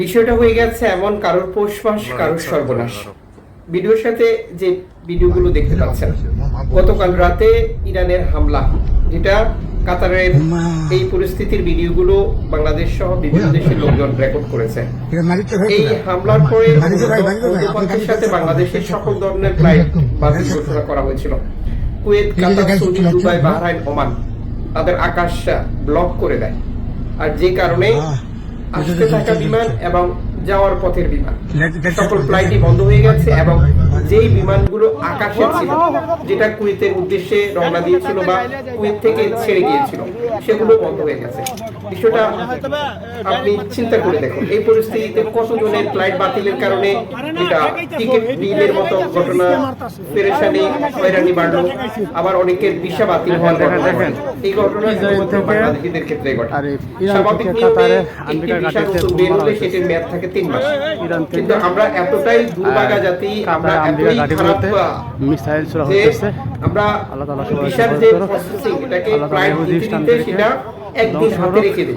বিষয়টা হয়ে গেছে এমন কারোর পৌষ মাস কারোর সর্বনাশ। ভিডিওর সাথে যে ভিডিওগুলো দেখতে পাচ্ছেন গতকাল রাতে ইরানের হামলা যেটা কাতারের এই পরিস্থিতির ভিডিওগুলো বাংলাদেশ সহ বিভিন্ন দেশের লোকজন রেকর্ড করেছে। এই হামলার পরে মধ্যপন্থের সাথে বাংলাদেশের সকল ধরনের ফ্লাইট বাতিল ঘোষণা করা হয়েছিল। Kuwait Qatar Saudi Dubai Bahrain Oman তাদের আকাশ ব্লক করে দেয়। আর যে কারণে আসতে থাকা বিমান এবং যাওয়ার পথের বিমান। সকল ফ্লাইটই বন্ধ হয়ে গেছে এবং যেই বিমানগুলো আকাশে ছিল যেটা কুয়েতের উদ্দেশ্যে রওনা দিয়েছিল বা কুয়েত থেকে ছেড়ে গিয়েছিল সেগুলো বন্ধ হয়ে গেছে। বিষয়টা আপনি চিন্তা করে দেখুন এই পরিস্থিতিতে কতজনের ফ্লাইট বাতিলের কারণে যেটা টিকিট ডিলের মতো ঘটনা পেরেশানি হয়রানি বাড়লো আবার অনেকের ভিসা বাতিল হওয়ার ঘটনা ঘটে। এই ঘটনা বাংলাদেশিদের ক্ষেত্রে ঘটে। স্বাভাবিক নিয়মে একটি ভিসা নতুন বের হলে সেটির মেয়াদ থাকে তিন মাস। কিন্তু আমরা এতটাই দুর্ভাগা জাতি আমরা মিসাইল ছোড়া আমরা আল্লাহ একদিন হাতে। রেখে দিই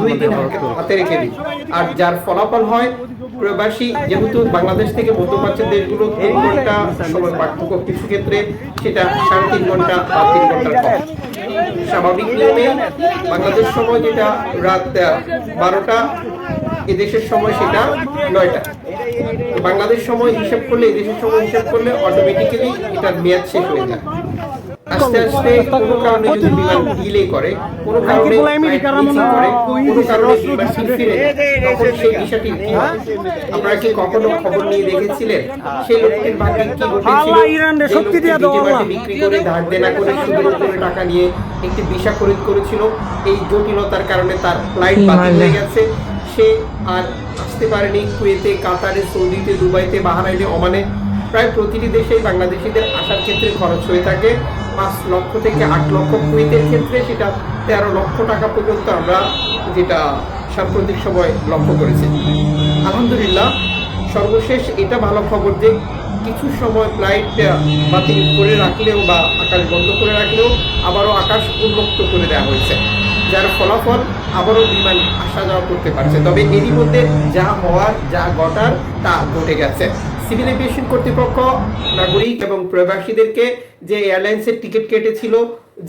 দুই দিন হাতে রেখে দিই আর যার ফলাফল হয় প্রবাসী যেহেতু বাংলাদেশ থেকে মধ্যপ্রাচ্যের দেশগুলো তিন ঘণ্টা সময় পার্থক্য কিছু ক্ষেত্রে সেটা সাড়ে তিন ঘণ্টা বা তিন ঘণ্টার কম। স্বাভাবিক নিয়মে বাংলাদেশ সময় যেটা রাত বারোটা এদেশের সময় সেটা নয়টা। বাংলাদেশ সময় হিসাব করলে এদেশের সময় হিসাব করলে অটোমেটিক্যালি এটার মেয়াদ শেষ হয়ে যায়। আস্তে আস্তে কোনো কারণে যদি বিমান ডিলে করে কোনো কারণে করে কোনো কারণে ফিরে তখন সেই বিষয়টি কি? আপনারা কি কখনো খবর নিয়ে দেখেছিলেন? সেই লোকটির ভাগ্যে কি ঘটেছিল? শক্তি দিয়া দাও। বিক্রি করে ধার দেনা করে সুদের উপরে টাকা নিয়ে একটি ভিসা খরিদ করেছিল। এই জটিলতার কারণে তার ফ্লাইট বাতিল হয়ে গেছে। সে আর আসতে পারেনি কুয়েতে, কাতারে, সৌদিতে, দুবাইতে, বাহারাইনে, ওমানে। প্রায় প্রতিটি দেশেই বাংলাদেশিদের আসার ক্ষেত্রে খরচ হয়ে থাকে। পাঁচ লক্ষ থেকে আট লক্ষ কুয়েতের ক্ষেত্রে সেটা তেরো লক্ষ টাকা পর্যন্ত আমরা যেটা সাম্প্রতিক সময় লক্ষ্য করেছি। আলহামদুলিল্লাহ, সর্বশেষ এটা ভালো খবর যে কিছু সময় ফ্লাইট বাতিল করে রাখলেও বা আকাশ বন্ধ করে রাখলেও আবারও আকাশ উন্মুক্ত করে দেওয়া হয়েছে। যার ফলাফল আবারও বিমান আসা যাওয়া করতে পারছে। তবে এরই মধ্যে যা হওয়ার, যা ঘটার, তা ঘটে গেছে। সিভিল এভিয়েশন কর্তৃপক্ষ, নাগরিক এবং প্রবাসীদেরকে যে এয়ারলাইন্সের টিকিট কেটেছিল,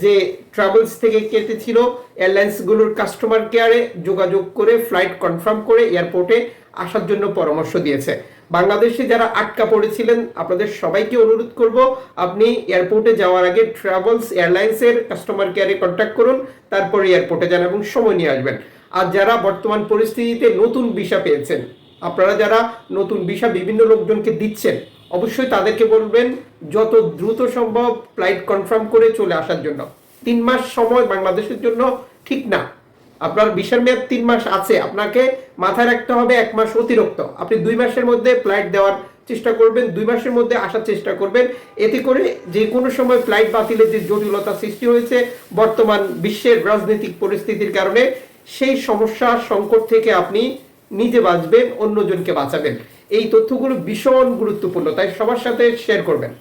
যে ট্রাভেলস থেকে কেটেছিল, এয়ারলাইন্সগুলোর কাস্টমার কেয়ারে যোগাযোগ করে, ফ্লাইট কনফার্ম করে, এয়ারপোর্টে আসার জন্য পরামর্শ দিয়েছে। বাংলাদেশে যারা আটকা পড়েছিলেন, আপনাদের সবাইকে অনুরোধ করব, আপনি এয়ারপোর্টে যাওয়ার আগে ট্রাভেলস এয়ারলাইন্সের কাস্টমার কেয়ারে কন্ট্যাক্ট করুন, তারপরে এয়ারপোর্টে যান এবং সময় নিয়ে আসবেন। আর যারা বর্তমান পরিস্থিতিতে নতুন ভিসা পেয়েছেন, আপনারা যারা নতুন ভিসা বিভিন্ন লোকজনকে দিচ্ছেন, অবশ্যই তাদেরকে বলবেন, যত দ্রুত সম্ভব ফ্লাইট কনফার্ম করে চলে আসার জন্য। তিন মাস সময় বাংলাদেশের জন্য ঠিক না। আপনার ভিসার মেয়াদ তিন মাস আছে, আপনাকে মাথায় রাখতে হবে এক মাস অতিরিক্ত। আপনি দুই মাসের মধ্যে ফ্লাইট দেওয়ার চেষ্টা করবেন, দুই মাসের মধ্যে আসার চেষ্টা করবেন। এতে করে যে কোনো সময় ফ্লাইট বাতিলের যে জটিলতা সৃষ্টি হয়েছে, বর্তমান বিশ্বের রাজনৈতিক পরিস্থিতির কারণে, সেই সমস্যা সংকট থেকে আপনি নিজে বাঁচবেন, অন্যজনকে বাঁচাবেন। এই তথ্যগুলো ভীষণ গুরুত্বপূর্ণ, তাই সবার সাথে শেয়ার করবেন।